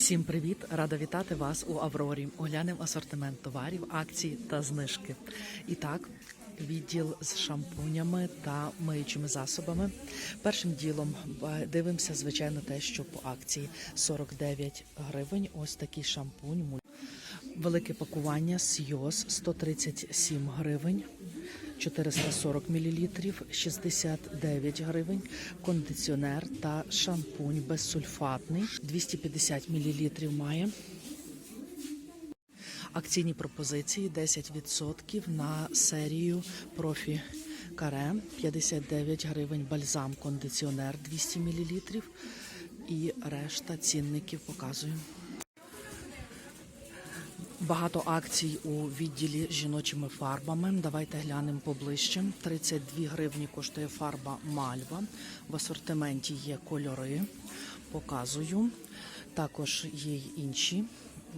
Всім привіт! Рада вітати вас у Аврорі. Оглянемо асортимент товарів, акцій та знижки. І так, відділ з шампунями та миючими засобами. Першим ділом е, дивимося, звичайно, те, що по акції 49 гривень. Ось такий шампунь. Велике пакування Сйоз 137 гривень. 440 мл, 69 гривень, кондиціонер та шампунь безсульфатний, 250 мл має. Акційні пропозиції 10% на серію профі каре, 59 гривень бальзам кондиціонер 200 мл і решта цінників показую. Багато акцій у відділі з жіночими фарбами. Давайте глянемо поближче. 32 гривні коштує фарба Мальва. В асортименті є кольори. Показую. Також є й інші.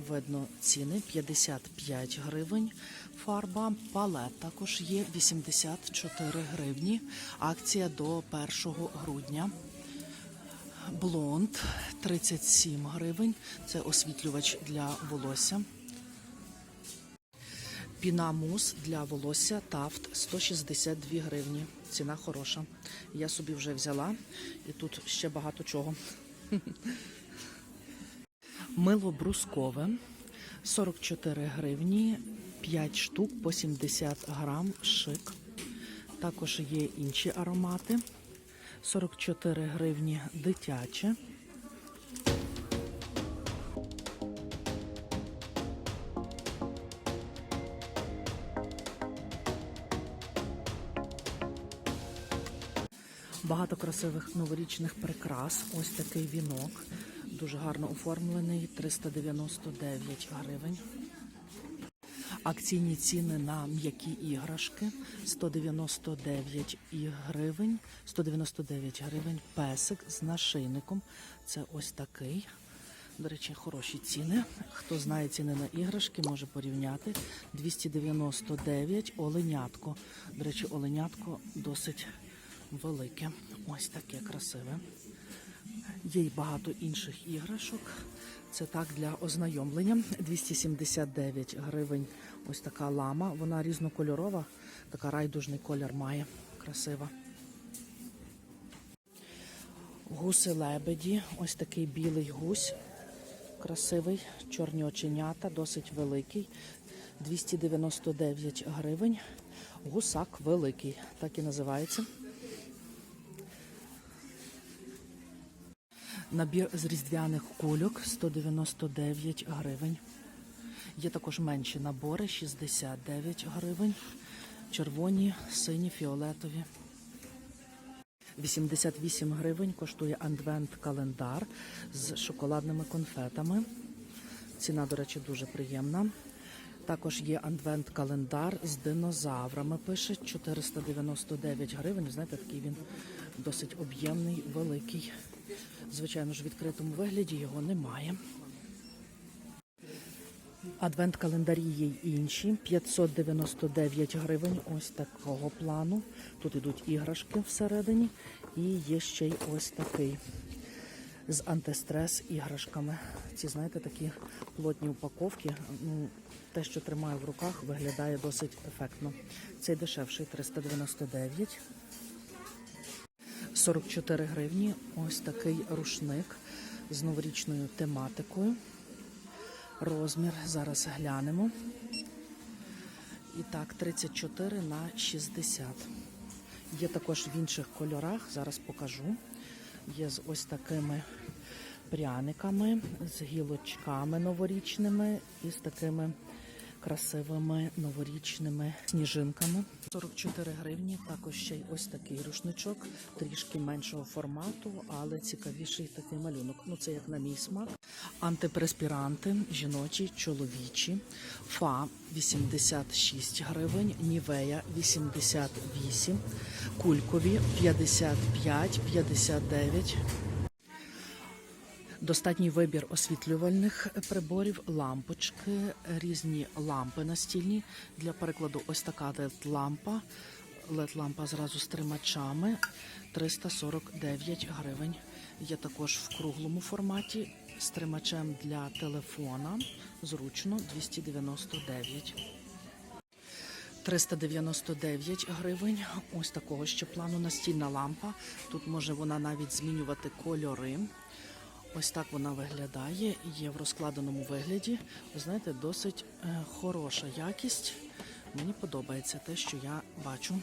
Видно ціни 55 гривень. Фарба палет також є 84 гривні. Акція до 1 грудня. Блонд 37 гривень. Це освітлювач для волосся. Піна мус для волосся Тафт 162 гривні. Ціна хороша. Я собі вже взяла і тут ще багато чого. Мило брускове 44 гривні, 5 штук по 70 грам шик. Також є інші аромати. 44 гривні дитяче. Багато красивих новорічних прикрас. Ось такий вінок. Дуже гарно оформлений. 399 гривень. Акційні ціни на м'які іграшки 199 гривень. 199 гривень. Песик з нашийником. Це ось такий. До речі, хороші ціни. Хто знає ціни на іграшки, може порівняти. 299 оленятко. До речі, оленятко досить велике. Ось таке красиве. Є й багато інших іграшок. Це так для ознайомлення. 279 гривень. Ось така лама. Вона різнокольорова, така райдужний колір має. Красива. Гуси лебеді. Ось такий білий гусь. Красивий, чорні оченята, досить великий. 299 гривень. Гусак великий, так і називається. Набір з різдвяних кульок 199 гривень. Є також менші набори 69 гривень. Червоні, сині, фіолетові. 88 гривень коштує адвент календар з шоколадними конфетами. Ціна, до речі, дуже приємна. Також є адвент календар з динозаврами. Пише 499 гривень. Знаєте, такий він досить об'ємний, великий. Звичайно ж, в відкритому вигляді його немає. Адвент календарі є й інші. 599 гривень. Ось такого плану. Тут ідуть іграшки всередині. І є ще й ось такий з антистрес іграшками. Ці, знаєте, такі плотні упаковки. Ну, те, що тримаю в руках, виглядає досить ефектно. Цей дешевший 399. 44 гривні. Ось такий рушник з новорічною тематикою. Розмір зараз глянемо. І так, 34 на 60. Є також в інших кольорах, зараз покажу. Є з ось такими пряниками, з гілочками новорічними і з такими красивими новорічними сніжинками. 44 гривні. Також ще й ось такий рушничок, трішки меншого формату, але цікавіший такий малюнок. Ну це як на мій смак. Антипреспіранти жіночі, чоловічі. Фа 86 гривень, Нівея 88, кулькові 55, 59. Достатній вибір освітлювальних приборів, лампочки, різні лампи настільні. Для прикладу, ось така LED-лампа. LED-лампа зразу з тримачами 349 гривень. Є також в круглому форматі з тримачем для телефона. Зручно 299. 399 гривень. Ось такого ще плану настільна лампа. Тут може вона навіть змінювати кольори. Ось так вона виглядає. Є в розкладеному вигляді. Ви знаєте, досить е, хороша якість. Мені подобається те, що я бачу.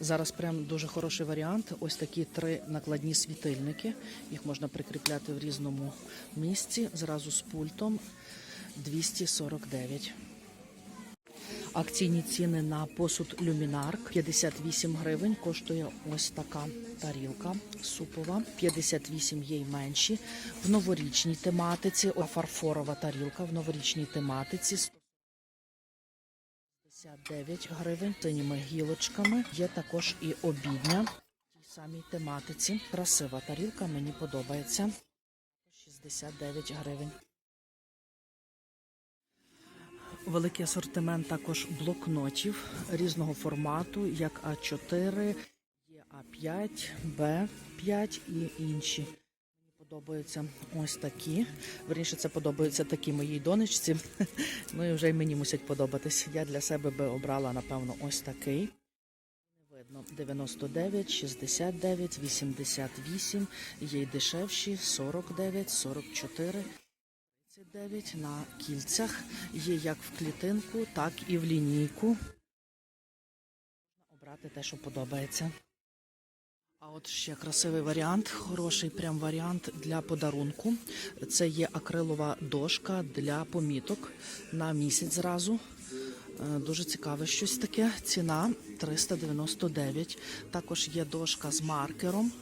Зараз прям дуже хороший варіант. Ось такі три накладні світильники. Їх можна прикріпляти в різному місці. Зразу з пультом 249. Акційні ціни на посуд люмінарк 58 гривень. Коштує ось така тарілка супова. 58 є й менші. В новорічній тематиці фарфорова тарілка в новорічній тематиці. 59 гривень синіми гілочками. Є також і обідня в тій самій тематиці. Красива тарілка, мені подобається. 69 гривень. Великий асортимент також блокнотів різного формату, як А4, є А5, Б5 і інші. Мені подобаються ось такі. Верніше, це подобаються такі моїй донечці. Ну і вже й мені мусять подобатись. Я для себе би обрала, напевно, ось такий. Видно 99, 69, 88, є й дешевші 49, 44. 39 на кільцях. Є як в клітинку, так і в лінійку. Обрати те, що подобається. А от ще красивий варіант, хороший прям варіант для подарунку. Це є акрилова дошка для поміток на місяць зразу. Е, Дуже цікаве щось таке. Ціна 399. Також є дошка з маркером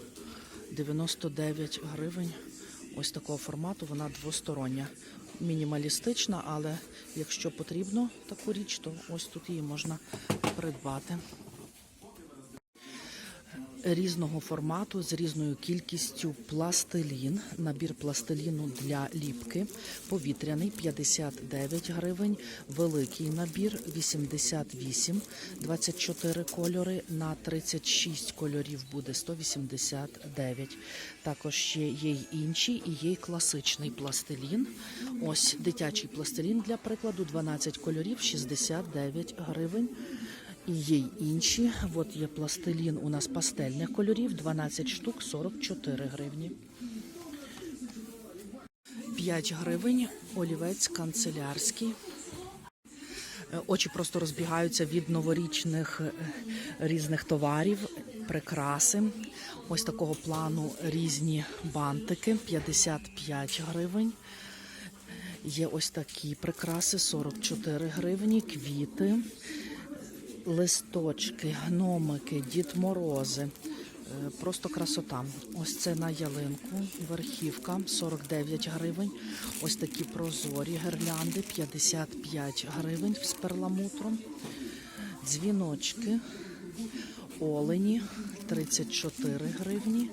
99 гривень. Ось такого формату, вона двостороння. Мінімалістична, але якщо потрібно таку річ, то ось тут її можна придбати різного формату з різною кількістю пластилін. Набір пластиліну для ліпки. Повітряний 59 гривень. Великий набір 88, 24 кольори. На 36 кольорів буде 189. Також ще є й інші, і є й класичний пластилін. Ось дитячий пластилін для прикладу 12 кольорів, 69 гривень. І є й інші. От є пластилін у нас пастельних кольорів, 12 штук, 44 гривні. 5 гривень, олівець канцелярський. Е, Очі просто розбігаються від новорічних е, різних товарів, прикраси. Ось такого плану різні бантики, 55 гривень. Є ось такі прикраси, 44 гривні, квіти листочки, гномики, Дід Морози. Е, Просто красота. Ось це на ялинку, верхівка 49 гривень. Ось такі прозорі гирлянди 55 гривень з перламутром. Дзвіночки, олені 34 гривні,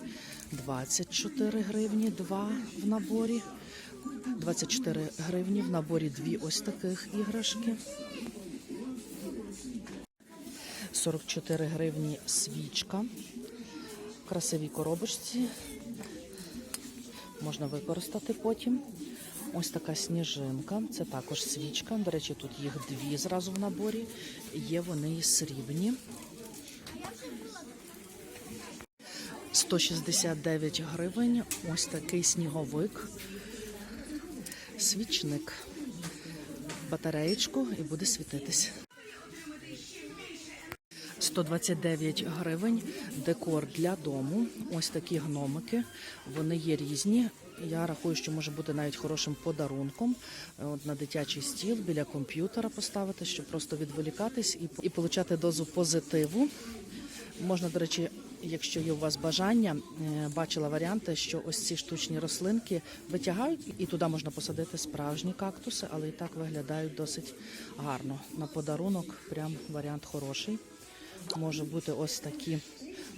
24 гривні, два в наборі. 24 гривні в наборі дві ось таких іграшки. 44 гривні свічка. В красивій коробочці. Можна використати потім. Ось така сніжинка. Це також свічка. До речі, тут їх дві зразу в наборі. Є вони і срібні. 169 гривень. Ось такий сніговик. Свічник. Батареєчку і буде світитись. 129 гривень. Декор для дому. Ось такі гномики. Вони є різні. Я рахую, що може бути навіть хорошим подарунком от на дитячий стіл біля комп'ютера поставити, щоб просто відволікатись і, і получати дозу позитиву. Можна, до речі, якщо є у вас бажання, е, бачила варіанти, що ось ці штучні рослинки витягають, і туди можна посадити справжні кактуси, але і так виглядають досить гарно. На подарунок прям варіант хороший. Може бути ось такі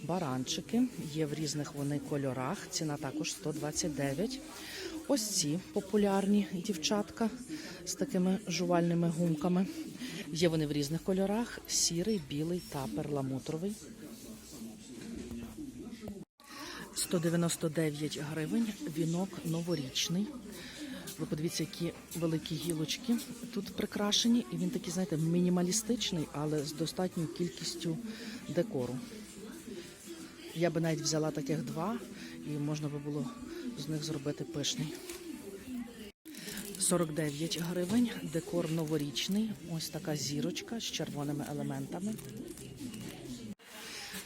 баранчики. Є в різних вони кольорах. Ціна також 129. Ось ці популярні дівчатка з такими жувальними гумками. Є вони в різних кольорах: сірий, білий та перламутровий. 199 гривень. Вінок новорічний. Ви подивіться, які великі гілочки тут прикрашені. І він такий, знаєте, мінімалістичний, але з достатньою кількістю декору. Я би навіть взяла таких два, і можна би було з них зробити пишний. 49 гривень, декор новорічний. Ось така зірочка з червоними елементами.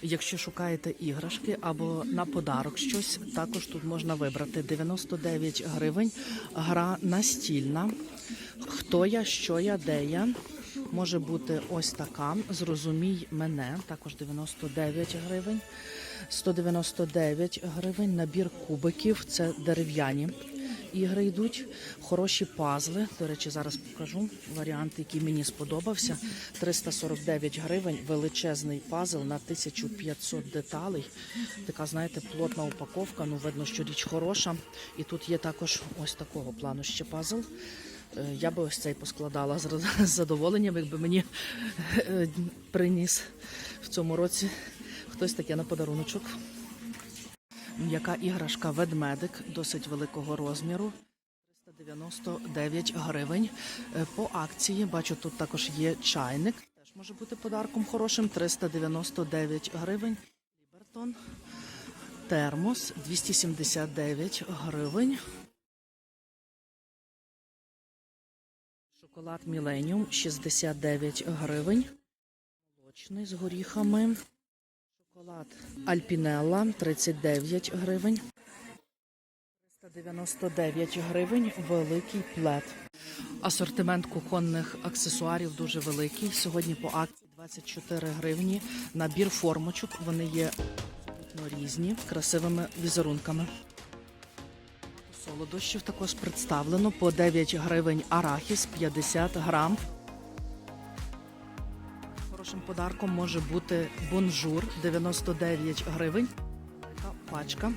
Якщо шукаєте іграшки або на подарок щось, також тут можна вибрати 99 гривень. Гра настільна. Хто я, що я, де я. Може бути ось така. Зрозумій мене, також 99 гривень. 199 гривень. Набір кубиків. Це дерев'яні ігри йдуть. Хороші пазли. До речі, зараз покажу варіант, який мені сподобався. 349 гривень, величезний пазл на 1500 деталей. Така, знаєте, плотна упаковка. Ну, видно, що річ хороша. І тут є також ось такого плану ще пазл. Е, Я би ось цей поскладала з задоволенням, якби мені е, приніс в цьому році хтось таке на подаруночок. М'яка іграшка ведмедик досить великого розміру. 399 гривень. Е, По акції бачу, тут також є чайник. Теж може бути подарком хорошим. 399 гривень. Лібертон. Термос 279 гривень. Шоколад Міленіум 69 гривень. Молочний з горіхами. Шоколад Альпінелла 39 гривень. 399 гривень великий плед. Асортимент кухонних аксесуарів дуже великий. Сьогодні по акції 24 гривні. Набір формочок. Вони є різні, красивими візерунками. Солодощів також представлено по 9 гривень арахіс 50 грам. Хорошим подарком може бути бонжур 99 гривень. Така пачка.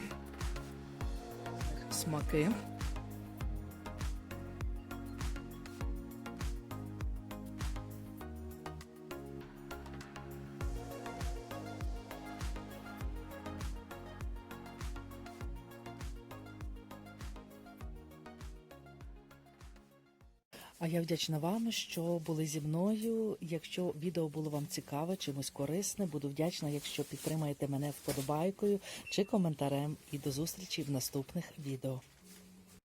Смаки. А я вдячна вам, що були зі мною. Якщо відео було вам цікаве, чимось корисне, буду вдячна, якщо підтримаєте мене вподобайкою чи коментарем. І до зустрічі в наступних відео.